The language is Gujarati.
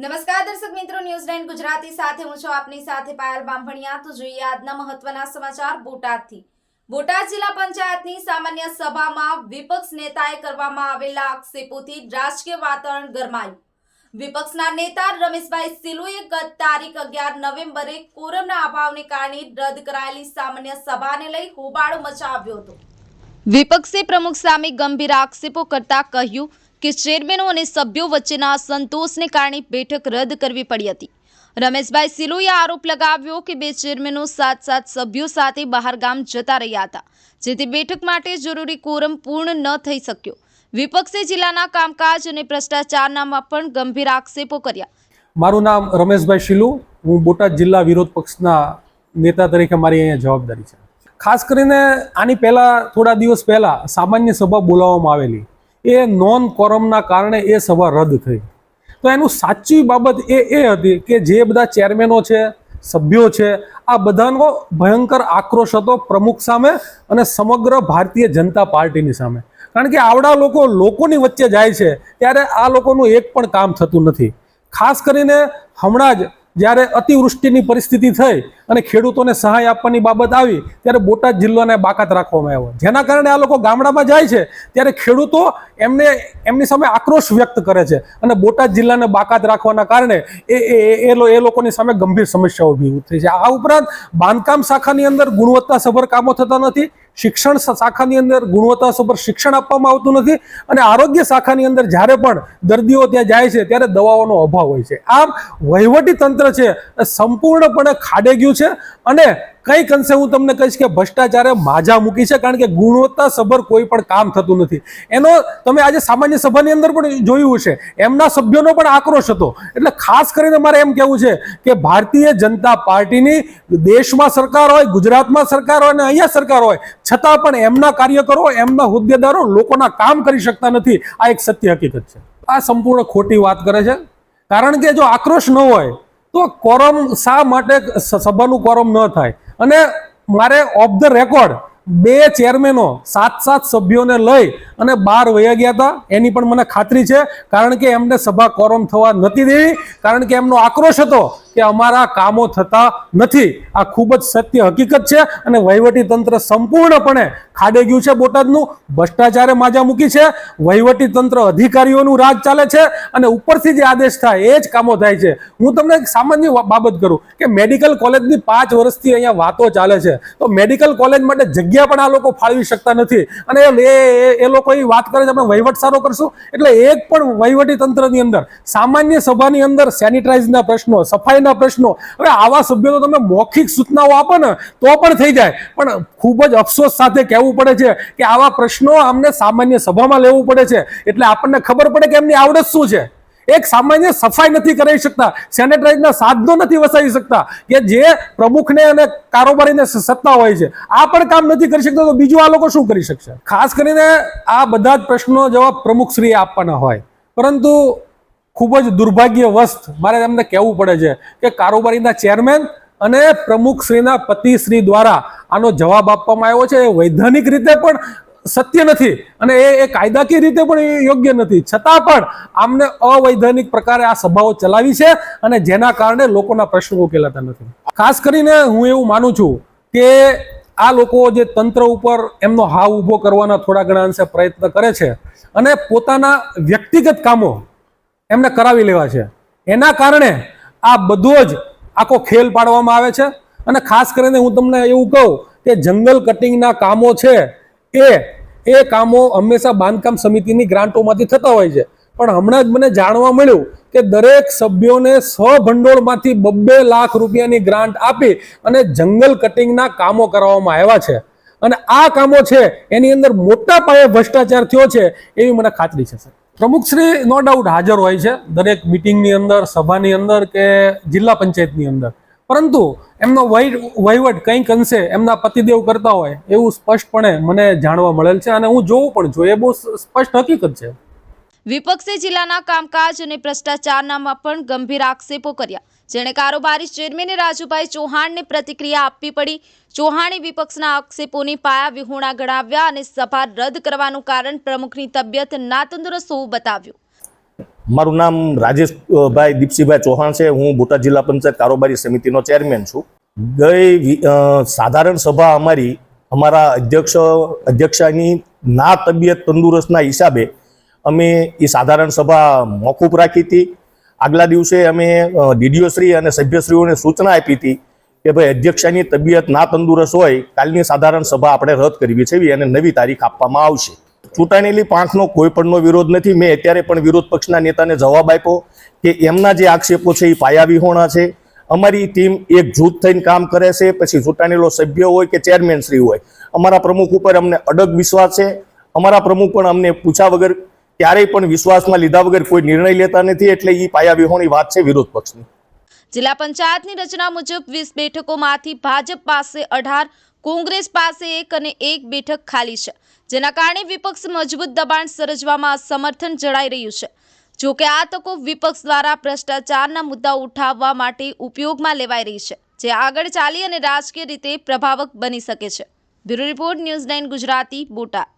નમસ્કાર દર્શક મિત્રો ન્યૂઝ ગુજરાતી સાથે હું છું આપની સાથે પાયલ બામભણિયા તો જોઈએ આજના મહત્વના સમાચાર બોટાદથી. બોટાદ જિલ્લા પંચાયતની સામાન્ય સભામાં વિપક્ષ નેતાએ કરવામાં આવેલા આક્ષેપોથી રાજકીય વાતાવરણ ગરમાયું. વિપક્ષના નેતા રમેશભાઈ સિલુએ ગત તારીખ અગિયાર નવેમ્બરે કોરમના અભાવને કારણે રદ કરાયેલી સામાન્ય સભાને લઈ હોબાળો મચાવ્યો હતો. વિપક્ષી પ્રમુખ સામે ગંભીર આક્ષેપો કરતા કહ્યું કે ચેરમેનો અને સભ્યો વચ્ચેના અસંતોષને કારણે બેઠક રદ કરવી પડી હતી. રમેશભાઈ સિલોએ આરોપ લગાવ્યો કે બે ચેરમેનો સાત સાત સભ્યો સાથે બહારગામ જતા રહ્યા હતા, જેથી બેઠક માટે જરૂરી કોરમ પૂર્ણ ન થઈ શક્યો. વિપક્ષે જિલ્લાના કામકાજ અને ભ્રષ્ટાચારનામાં પણ ગંભીર આક્ષેપો કર્યા. મારું નામ રમેશભાઈ શિલુ હું બોટાદ જિલ્લા વિરોધ પક્ષના નેતા તરીકે મારી અહીંયા જવાબદારી છે. ખાસ કરીને આની પહેલાં, થોડા દિવસ પહેલાં સામાન્ય સભા બોલાવવામાં આવેલી. એ નોન કોરમના કારણે એ સભા રદ થઈ. તો એનું સાચી બાબત એ એ હતી કે જે બધા ચેરમેનો છે, સભ્યો છે, આ બધાનો ભયંકર આક્રોશ હતો પ્રમુખ સામે અને સમગ્ર ભારતીય જનતા પાર્ટીની સામે. કારણ કે આવડા લોકો લોકોની વચ્ચે જાય છે ત્યારે આ લોકોનું એક પણ કામ થતું નથી. ખાસ કરીને હમણાં જ જ્યારે અતિવૃષ્ટિની પરિસ્થિતિ થઈ અને ખેડૂતોને સહાય આપવાની બાબત આવી, ત્યારે બોટાદ જિલ્લાને બાકાત રાખવામાં આવ્યો. જેના કારણે આ લોકો ગામડામાં જાય છે, ત્યારે ખેડૂતો એમને, એમની સામે આક્રોશ વ્યક્ત કરે છે અને બોટાદ જિલ્લાને બાકાત રાખવાના કારણે એ એ, એ- લોકોની સામે ગંભીર સમસ્યાઓ ઊભી થઈ છે. આ ઉપરાંત બાંધકામ શાખાની અંદર ગુણવત્તાસભર કામો થતા નથી, શિક્ષણ શાખાની અંદર ગુણવત્તાસભર શિક્ષણ આપવામાં આવતું નથી અને આરોગ્ય શાખાની અંદર જ્યારે પણ દર્દીઓ ત્યાં જાય છે, ત્યારે દવાઓનો અભાવ હોય છે. આમ વહીવટી તંત્ર છે સંપૂર્ણપણે ખાડે ગયું છે. અને કંઈક અંશે હું તમને કહીશ કે ભ્રષ્ટાચારે માજા મૂકી છે, કારણ કે ગુણવત્તા સભર કોઈ પણ કામ થતું નથી. એનો તમે આજે સામાન્ય સભાની અંદર પણ જોયું હશે, એમના સભ્યોનો પણ આક્રોશ હતો. એટલે ખાસ કરીને મારે એમ કહેવું છે કે ભારતીય જનતા પાર્ટીની દેશમાં સરકાર હોય, ગુજરાતમાં સરકાર હોય અને અહીંયા સરકાર હોય, છતાં પણ એમના કાર્યકરો, એમના હોદ્દેદારો લોકોના કામ કરી શકતા નથી. આ એક સત્ય હકીકત છે. આ સંપૂર્ણ ખોટી વાત કરે છે. કારણ કે જો આક્રોશ ન હોય તો કોરમ શા માટે સભાનું કોરમ ન થાય? અને મારે ઓફ ધ રેકોર્ડ બે ચેરમેનો સાત સાત સભ્યોને લઈ અને બહાર વયા ગયા હતા. એની પણ મને ખાતરી છે, કારણ કે એમને સભા કોરમ થવા નથી દેવી, કારણ કે એમનો આક્રોશ હતો કે અમારા કામો થતા નથી. આ ખૂબ જ સત્ય હકીકત છે અને વહીવટી તંત્ર સંપૂર્ણપણે ખાડે ગયું છે બોટાદનું. ભ્રષ્ટાચારે માજા મૂકી છે. વહીવટી તંત્ર અધિકારીઓનું રાજ ચાલે છે અને ઉપરથી જે આદેશ થાય એ જ કામો થાય છે. હું તમને એક સામાન્ય બાબત કરું કે મેડિકલ કોલેજની પાંચ વર્ષથી અહીંયા વાતો ચાલે છે. તો મેડિકલ કોલેજ માટે જગ્યા પણ આ લોકો ફાળવી શકતા નથી. અને એ લોકો એ વાત કરે છે અમે વહીવટ સારો કરશું. એટલે એક પણ વહીવટી તંત્રની અંદર, સામાન્ય સભાની અંદર સેનિટાઈઝના પ્રશ્નો, સફાઈના પ્રશ્નો. હવે આવા સભ્યો તો તમે મૌખિક સૂચનાઓ આપો ને, તો પણ થઈ જાય. પણ ખૂબ જ અફસોસ સાથે કહેવું પડે છે કે આવા પ્રશ્નો અમને સામાન્ય સભામાં લેવું પડે છે. એટલે આપણને ખબર પડે કે એમની આવડત શું છે. એક સામાન્ય સફાઈ નથી કરાવી શકતા સેનેટાઈઝના સાધનો નથી વસાવી શકતા, કે જે પ્રમુખને અને કારોબારીને સત્તા હોય છે. આ પણ કામ નથી કરી શકતા તો બીજું આ લોકો શું કરી શકશે? ખાસ કરીને આ બધા જ પ્રશ્નો જવાબ પ્રમુખશ્રીએ આપવાના હોય. પરંતુ ખૂબ જ દુર્ભાગ્યવશ મારે એમને કહેવું પડે છે કે કારોબારીના ચેરમેન અને પ્રમુખશ્રીના પતિશ્રી દ્વારા આનો જવાબ આપવામાં આવ્યો છે. એ વૈધાનિક રીતે પણ સત્ય નથી અને એ કાયદાકીય રીતે પણ એ યોગ્ય નથી. છતાં પણ આમને અવૈધાનિક પ્રકારે આ સભાઓ ચલાવી છે અને જેના કારણે લોકોના પ્રશ્નો ઉકેલાતા નથી. ખાસ કરીને હું એવું માનું છું કે આ લોકો જે તંત્ર ઉપર એમનો હાવ ઊભો કરવાના થોડા ઘણા અંશે પ્રયત્ન કરે છે અને પોતાના વ્યક્તિગત કામો એમને કરાવી લેવા છે. એના કારણે આ બધો જ આખો ખેલ પાડવામાં આવે છે અને ખાસ કરીને હું તમને એવું કહું કે જંગલ કટિંગના કામો છે એ એ કામો હંમેશા બાંધકામ સમિતિની ગ્રાન્ટોમાંથી થતા હોય છે. પણ હમણાં જ મને જાણવા મળ્યું કે દરેક સભ્યોને સભંડોળમાંથી બબ્બે લાખ રૂપિયાની ગ્રાન્ટ આપી અને જંગલ કટિંગના કામો કરવામાં આવ્યા છે. અને આ કામો છે, એની અંદર મોટા પાયે ભ્રષ્ટાચાર થયો છે એવી મને ખાતરી છે, સર. પ્રમુખશ્રી નો ડાઉટ હાજર હોય છે દરેક મિટિંગની અંદર, સભાની અંદર કે જિલ્લા પંચાયતની અંદર. પરંતુ એમનો વહી- વહીવટ કંઈક અંશે એમના પતિદેવ કરતા હોય એવું સ્પષ્ટપણે મને જાણવા મળેલ છે અને હું જોઉં પણ છું. એ બહુ સ્પષ્ટ હકીકત છે. વિપક્ષે જિલ્લાના કામકાજ અને ભ્રષ્ટાચારનામાં પણ ગંભીર આક્ષેપો કર્યા. જેણે કારોબારી ચેરમેને રાજુભાઈ ચૌહાણને પ્રતિક્રિયા આપવી પડી. ચૌહાણે વિપક્ષના આક્ષેપોને પાયા વિહોણા ગણાવ્યા અને સભા રદ કરવાનું કારણ પ્રમુખની તબિયત નાતંદુરસ્ત હોવું બતાવ્યું. મારું નામ રાજેશભાઈ દીપસિંહભાઈ ચૌહાણ છે. હું બોટાદ જિલ્લા પંચાયત કારોબારી સમિતિનો ચેરમેન છું. ગઈ સાધારણ સભા અમારી, અમારા અધ્યક્ષ, અધ્યક્ષાની ના તબિયત તંદુરસ્તના હિસાબે અમે એ સાધારણ સભા મોકૂફ રાખી હતી. આગલા દિવસે અમે ડીડીઓશ્રી અને સભ્યશ્રીઓને સૂચના આપી હતી કે ભાઈ અધ્યક્ષાની તબિયત ના તંદુરસ્ત હોય, કાલની સાધારણ સભા આપણે રદ કરવી છે અને નવી તારીખ આપવામાં આવશે. ચૂંટાયેલી પાંખનો કોઈ પણનો વિરોધ નથી. મેં અત્યારે પણ વિરોધ પક્ષના નેતાને જવાબ આપ્યો કે એમના જે આક્ષેપો છે એ પાયાવિહોણા છે. અમારી ટીમ એક જૂથ થઈને કામ કરે છે, પછી ચૂંટાયેલો સભ્ય હોય કે ચેરમેન શ્રી હોય. અમારા પ્રમુખ ઉપર અમને અડગ વિશ્વાસ છે. અમારા પ્રમુખ પણ અમને પૂછા વગર ક્યારેય પણ વિશ્વાસમાં લીધા વગર કોઈ નિર્ણય લેતા નથી એટલે એ પાયાવિહોણી વાત છે વિરોધ પક્ષની. જિલ્લા પંચાયતની રચના મુજબ વીસ બેઠકોમાંથી ભાજપ પાસે અઢાર, કોંગ્રેસ પાસે એક અને એક બેઠક ખાલી છે, જેના કારણે વિપક્ષ મજબૂત દબાણ સર્જવામાં સમર્થન જણાઈ રહ્યું છે. જો કે આ તકો વિપક્ષ દ્વારા ભ્રષ્ટાચારના મુદ્દા ઉઠાવવા માટે ઉપયોગમાં લેવાઈ રહી છે, જે આગળ ચાલી અને રાજકીય રીતે પ્રભાવક બની શકે છે. Bureau report news nine Gujarati, Botad.